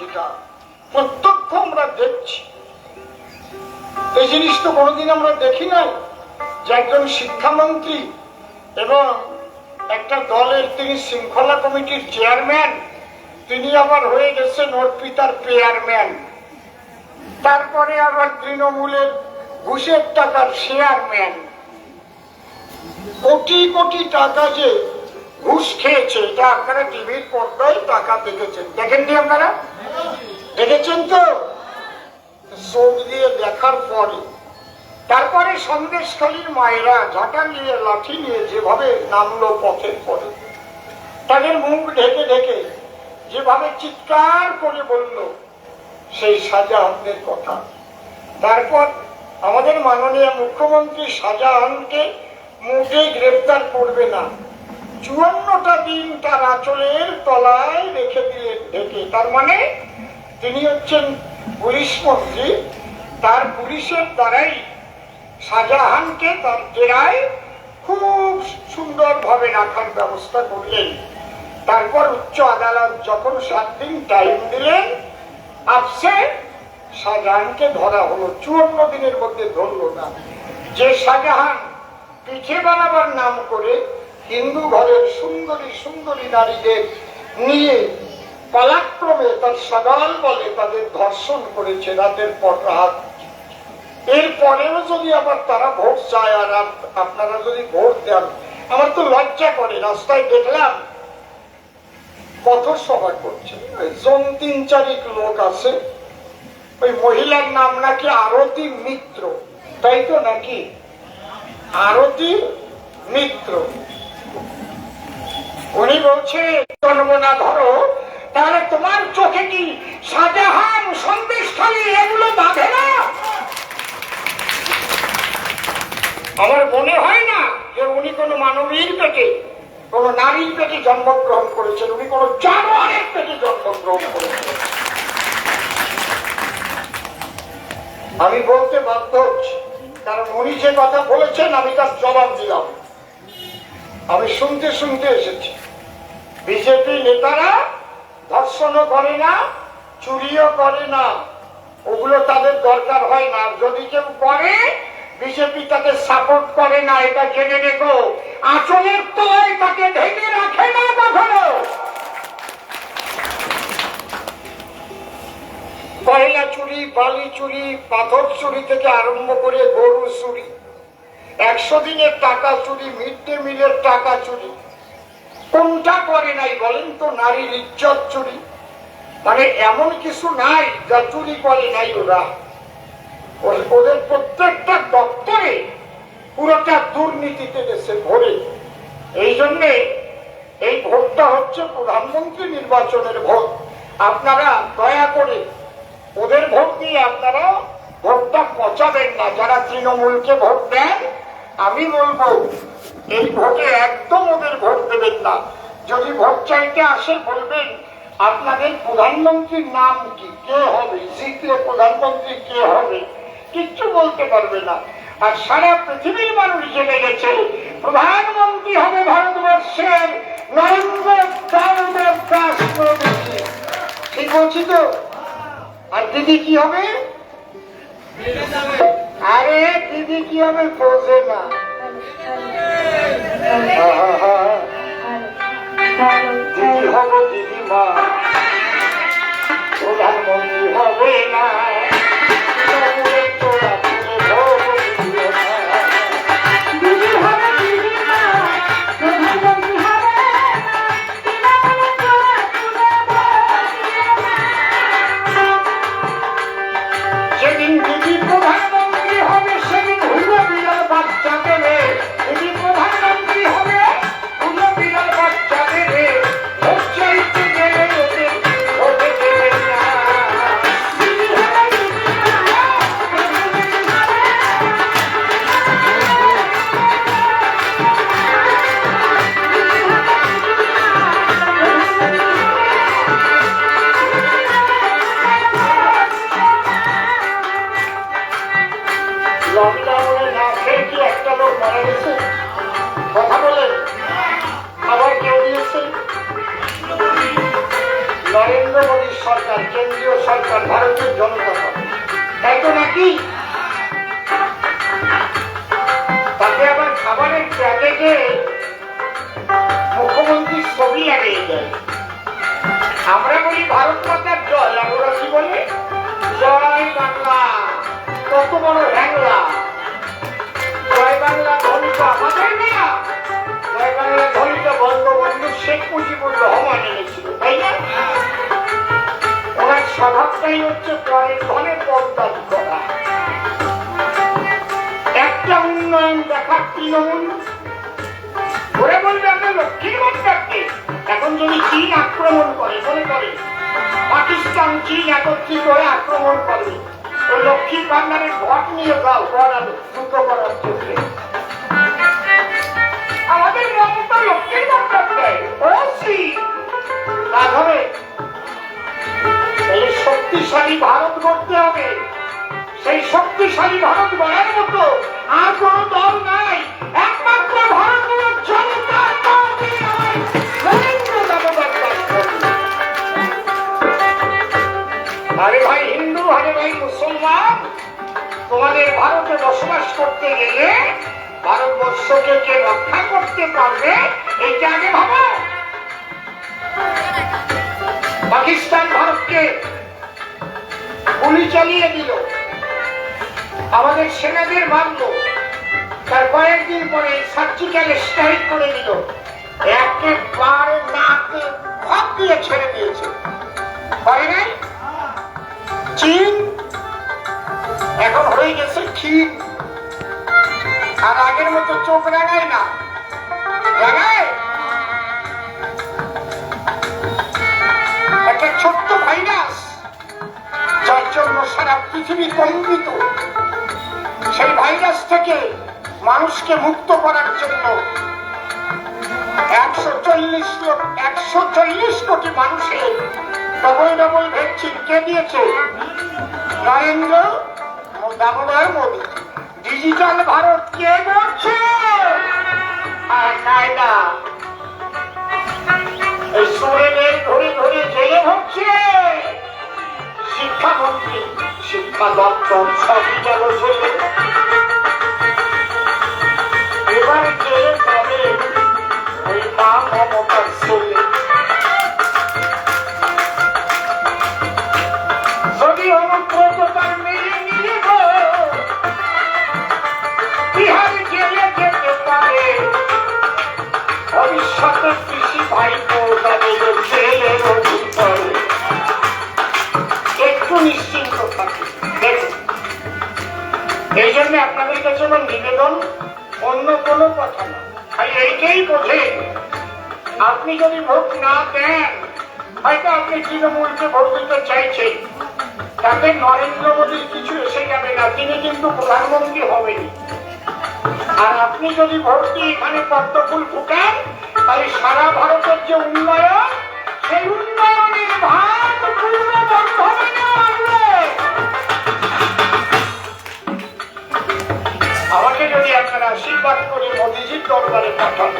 যেটা প্রত্যক্ষ আমরা দেখছি। এই জিনিস তো কোনোদিন আমরা দেখি নাই যে একজন শিক্ষামন্ত্রী এবং একটা দলের তিনি শৃঙ্খলা কমিটির চেয়ারম্যান, তিনি আবার হয়ে গেছেন অর্পিতার পেয়ারম্যান। তারপরে আবার তৃণমূলের ঘুষের টাকার শেয়ারম্যান। কোটি কোটি টাকা যে ঘুষ খেয়েছে, এটা আপনারা টিভির পর্দায় টাকা দেখেছেন। দেখেননি আপনারা? দেখেছেন তো? চোখ দিয়ে দেখার পরে। তারপরে সন্দেশখালীর মায়েরা ঝাঁটা নিয়ে, লাঠি নিয়ে যেভাবে নামলো পথের পরে, তাদের মুখ ঢেকে ঢেকে যেভাবে চিৎকার করে বলল, সেই সাজা শাহজাহানদের কথা। তারপর আমাদের মাননীয় মুখ্যমন্ত্রী সাজা শাহজাহানকে মুখে গ্রেপ্তার করবে না। চুয়ান্নটা দিন তার আঁচলের তলায় রেখে দিলেন ঢেকে, তার মানে তিনি হচ্ছেন পুলিশ মন্ত্রী, তার পুলিশের দ্বারাই শাহজাহানকে তার জেরায় খুব সুন্দরভাবে রাখার ব্যবস্থা করলেন। তারপর উচ্চ আদালত যখন সাত দিন টাইম দিলেন আপসে শাহজাহানকে ধরা হলো। চুয়ান্ন দিনের মধ্যে ধরলো না। যে শাহজাহান পিঠে বানাবার নাম করে হিন্দু ঘরের সুন্দরী সুন্দরী নারীদের নিয়ে পালাক্রমে তার সকাল বলে তাদের ধর্ষণ করেছে রাতের পর রাত। এরপরেও যদি আবার তারা ভোট চায় আর আপনারা যদি ভোট দেন, আমার তো লজ্জা করে, রাস্তায় দেখলাম কত সভা করছে। জন তিন চারিক লোক আছে। ওই মহিলার নাম নাকি আরতি মিত্র। তাই তো নাকি? আরতি মিত্র। উনি বলছে জন্ম না ধরো, তাহলে তোমার চোখে কি শাহজাহান সন্দেশখালী এগুলো বাঁধে না? আমার মনে হয় না যে উনি কোনো মানবীর পেটে, কোন নারীর পেটে জন্মগ্রহণ করেছেন, উনি কোন জানোয়ারের পেটে জন্মগ্রহণ করেছেন। আমি বলতে বাধ্য হচ্ছি, কারণ উনি যে কথা বলেছেন, আমি তার জবাব দিলাম। আমি শুনতে শুনতে এসেছি। বিজেপি নেতারা ধর্ষণও করে না, চুরিও করে না। ওগুলো তাদের দরকার হয় না। যদি কেউ করে বিজেপি তাকে সাপোর্ট করে না, এটা জেনে রেখো। আচলের তলায় তাকে ঢেকে রাখে না কখনো। কয়লা চুরি, বালি চুরি, পাথর চুরি থেকে আরম্ভ করে গরু চুরি। একশো দিনের টাকা চুরি মিড ডে মিলের টাকা চুরি। কোনটা করে নাই বলেন তো, নারীর ইজ্জত চুরি। মানে এমন কিছু নাই যা চুরি করে নাই ওরা ওদের প্রত্যেকটা দপ্তরে পুরোটা দুর্নীতিতে গেছে ভরে। এই জন্যে এই ভোটটা হচ্ছে প্রধানমন্ত্রী নির্বাচনের ভোট। আপনারা দয়া করে ওদের ভোট দিয়ে আপনারা ভোটটা পচাবেন না। যারা তৃণমূলকে ভোট দেন আমি বলব, এই ভোটে একদম ওদের ভোট দেবেন না। যদি ভোট চাইতে আসে, বলবেন, আপনাদের প্রধানমন্ত্রীর নাম কি? কে হবে? জিতলে প্রধানমন্ত্রী কে হবে? কিচ্ছু বলতে পারবে না। আর সারা পৃথিবীর মানুষ জেনে গেছে, প্রধানমন্ত্রী হবে ভারতবর্ষের নরেন্দ্র ঠিক বলছি তো? আর দিদি কি হবে? আরে দিদি কি হবে বোঝে না? দিদি হব দিদি মা প্রধানমন্ত্রী হবে না। খাবারের প্যাকেটে মুখ্যমন্ত্রীর ছবি লাগিয়ে দেয় আমরা বলি ভারত মাতার জয় আর কি বলে? জয় বাংলা, কত বড় হ্যাংলা জয় বাংলা ধ্বনিটা আমাদের না, জয় বাংলা ধ্বনিটা বঙ্গবন্ধু করে পাকিস্তান, চীন একত্রিত হয়ে আক্রমণ করবে ওই লক্ষ্মীর ভান্ডারের ভট নিয়ে যাও করাবে দ্রুত করার ক্ষেত্রে আমাদের মমতা লক্ষ্মীর তা এই শক্তিশালী ভারত করতে হবে। সেই শক্তিশালী ভারত গড়ার মতো আর কোন দল নাই আরে ভাই হিন্দু, আরে ভাই মুসলমান, তোমাদের ভারতে বসবাস করতে গেলে ভারতবর্ষকে রক্ষা করতে পারবে, এইটা আগে ভাবো। পাকিস্তান ভারতকে গুলি চালিয়ে দিল। আমাদের সেনাদের মারলো। তার কয়েকদিন পরে সার্জিক্যাল স্ট্রাইক করে দিল। একেবারে নাকে ভাব দিয়ে ছেড়ে দিয়েছে। করে নাই? চীন এখন হয়ে গেছে ক্ষীর আর আগের মতো চোখ রাগায় না। একটা ছোট্ট ভাইরাস, যার জন্য সারা পৃথিবী কম্পিত। সেই ভাইরাস থেকে মানুষকে মুক্ত করার জন্য একশো চল্লিশ একশো চল্লিশ কোটি মানুষের ডবল ডবল ভ্যাকসিন কে দিয়েছে? নরেন্দ্র দামোদর মোদী। ডিজিটাল ভারত কে করছে? আর কায়দা এই সোরেনের ধরে ধরে জেলে হচ্ছে শিক্ষামন্ত্রী শিক্ষা দপ্তর সবই গেল জেলে আপনি যদি ভোট না দেন, হয়তো আপনি তৃণমূলকে ভোট দিতে চাইছেন। তাতে নরেন্দ্র মোদীর কিছু এসে যাবে না, তিনি কিন্তু প্রধানমন্ত্রী হবেন আর আপনি যদি ভোট দিয়ে এখানে পদ্মফুল ফুটান তাহলে সারা ভারতের যে উন্নয়ন, সেই উন্নয়নের ভাগ পূর্ণ বর্ধমানে আমাকে যদি আপনারা আশীর্বাদ করে মোদীজির দরবারে পাঠান।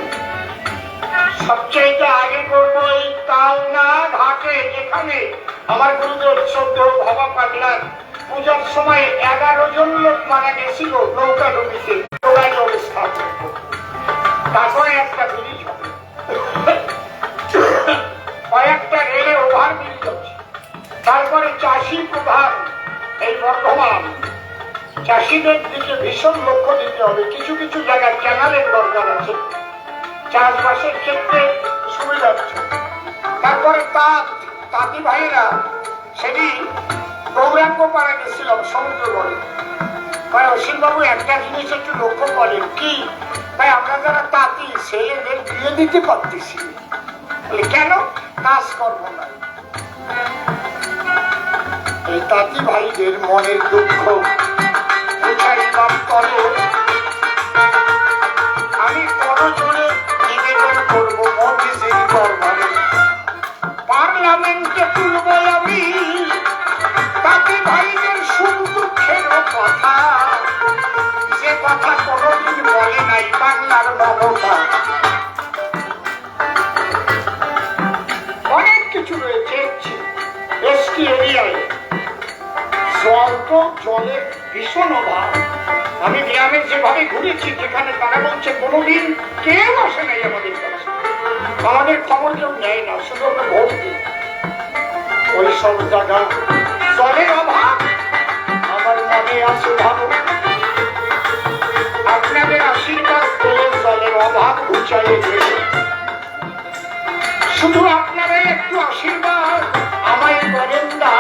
সবচেয়ে আগে করব এই কালনা ঘাটে, যেখানে আমার গুরুদেব শ্রদ্ধ বাবা পাগলার পূজার সময় এগারো জন লোক মারা গেছিল, নৌকা ডুবিতে স্থাপন তারপরে একটা ব্রিজ কয়েকটা রেলে ওভার ব্রিজ হচ্ছে। তারপরে চাষি প্রধান, এই বর্ধমান। চাষিদের দিকে ভীষণ লক্ষ্য দিতে হবে। কিছু কিছু জায়গায় ক্যানালের দরকার আছে। চাষবাসের ক্ষেত্রে সুবিধা হচ্ছে তারপরে তাঁত তাঁতি ভাইয়েরা সেদিন গৌরাঙ্গ পাড়া গেছিলাম সমুদ্র বলে ভাই অসীমবাবু একটা জিনিস একটু লক্ষ্য করেন কি? ভাই আমরা যারা তাঁতি, ছেলেদের বিয়ে দিতে পারতেছি। কেন? কাজ করব না। এই তাঁতি ভাইদের মনের দুঃখ বাপ করে পার্লামেন্টে তুলব আমি, তাতে ভাইদের সুখ দুঃখের কথা। যে কথা কোনোদিন বলে নাই বাংলার মমতা। অনেক কিছু রয়েছে এসটি এরিয়ায়। জল তো জলের ভীষণ অভাব। আমি গ্রামে যেভাবে ঘুরেছি, যেখানে তারা বলছে কোনোদিন কেউ আসে নাই আমাদের কাছে আমাদের খবর কেউ নেয় না, শুধু আমরা ভোট দিই। ওই সব জায়গা জলের অভাব আমার মনে আছে ভালো আপনাদের আশীর্বাদ পেলে জলের অভাব ঘুচাইয়ে শুধু আপনারা একটু আশীর্বাদ, আমায় করেন না।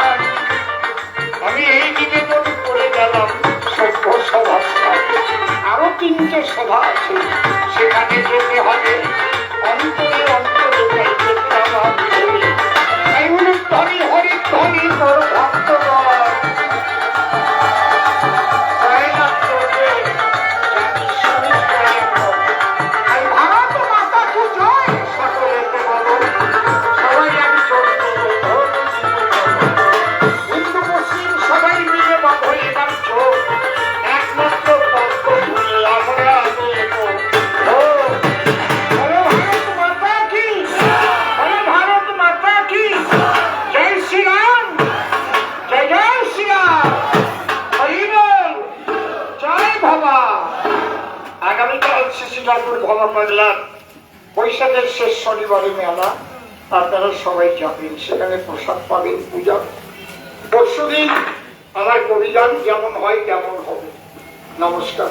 বৈশাখের শেষ শনিবারে মেলা আপনারা সবাই যাবেন। সেখানে প্রসাদ পাবেন, পূজা। পরশুদিন আমার অভিযান যেমন হয়, তেমন হবে। নমস্কার।